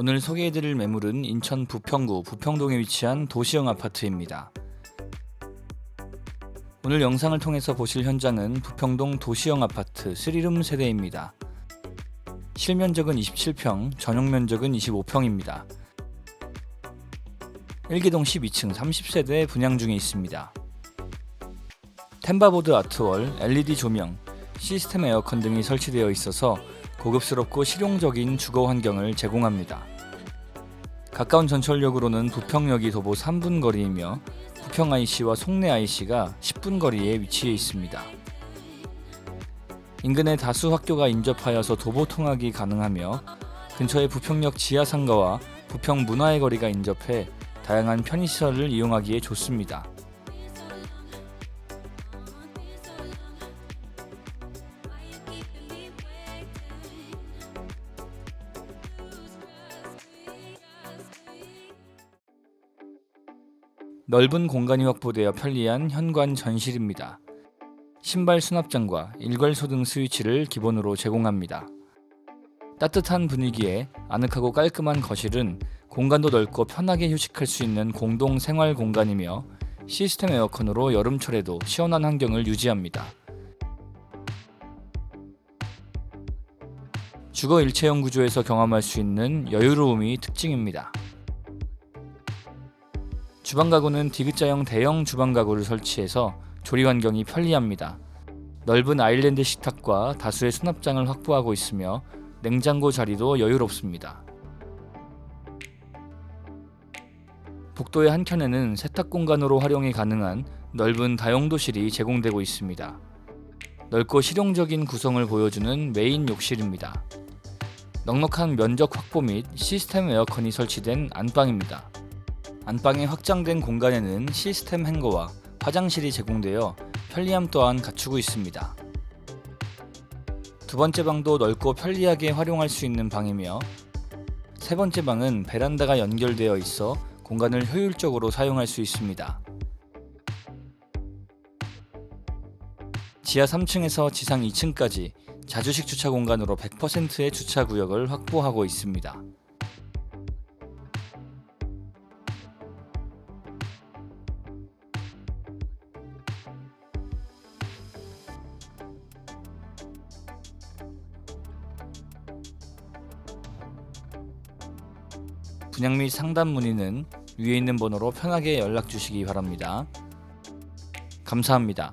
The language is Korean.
오늘 소개해드릴 매물은 인천 부평구 부평동에 위치한 도시형 아파트입니다. 오늘 영상을 통해서 보실 현장은 부평동 도시형 아파트 3룸 세대입니다. 실면적은 27평, 전용 면적은 25평입니다. 1기동 12층 30세대 분양 중에 있습니다. 템바보드 아트월, LED 조명, 시스템 에어컨 등이 설치되어 있어서 고급스럽고 실용적인 주거 환경을 제공합니다. 가까운 전철역으로는 부평역이 도보 3분 거리이며 부평 IC와 송내 IC가 10분 거리에 위치해 있습니다. 인근에 다수 학교가 인접하여서 도보 통학이 가능하며 근처에 부평역 지하 상가와 부평 문화의 거리가 인접해 다양한 편의시설을 이용하기에 좋습니다. 넓은 공간이 확보되어 편리한 현관 전실입니다. 신발 수납장과 일괄소 등 스위치를 기본으로 제공합니다. 따뜻한 분위기에 아늑하고 깔끔한 거실은 공간도 넓고 편하게 휴식할 수 있는 공동 생활 공간이며 시스템 에어컨으로 여름철에도 시원한 환경을 유지합니다. 주거 일체형 구조에서 경험할 수 있는 여유로움이 특징입니다. 주방 가구는 디귿자형 대형 주방 가구를 설치해서 조리 환경이 편리합니다. 넓은 아일랜드 식탁과 다수의 수납장을 확보하고 있으며 냉장고 자리도 여유롭습니다. 복도의 한켠에는 세탁 공간으로 활용이 가능한 넓은 다용도실이 제공되고 있습니다. 넓고 실용적인 구성을 보여주는 메인 욕실입니다. 넉넉한 면적 확보 및 시스템 에어컨이 설치된 안방입니다. 안방의 확장된 공간에는 시스템 행거와 화장실이 제공되어 편리함 또한 갖추고 있습니다. 두 번째 방도 넓고 편리하게 활용할 수 있는 방이며 세 번째 방은 베란다가 연결되어 있어 공간을 효율적으로 사용할 수 있습니다. 지하 3층에서 지상 2층까지 자주식 주차 공간으로 100%의 주차 구역을 확보하고 있습니다. 분양 및 상담 문의는 위에 있는 번호로 편하게 연락 주시기 바랍니다. 감사합니다.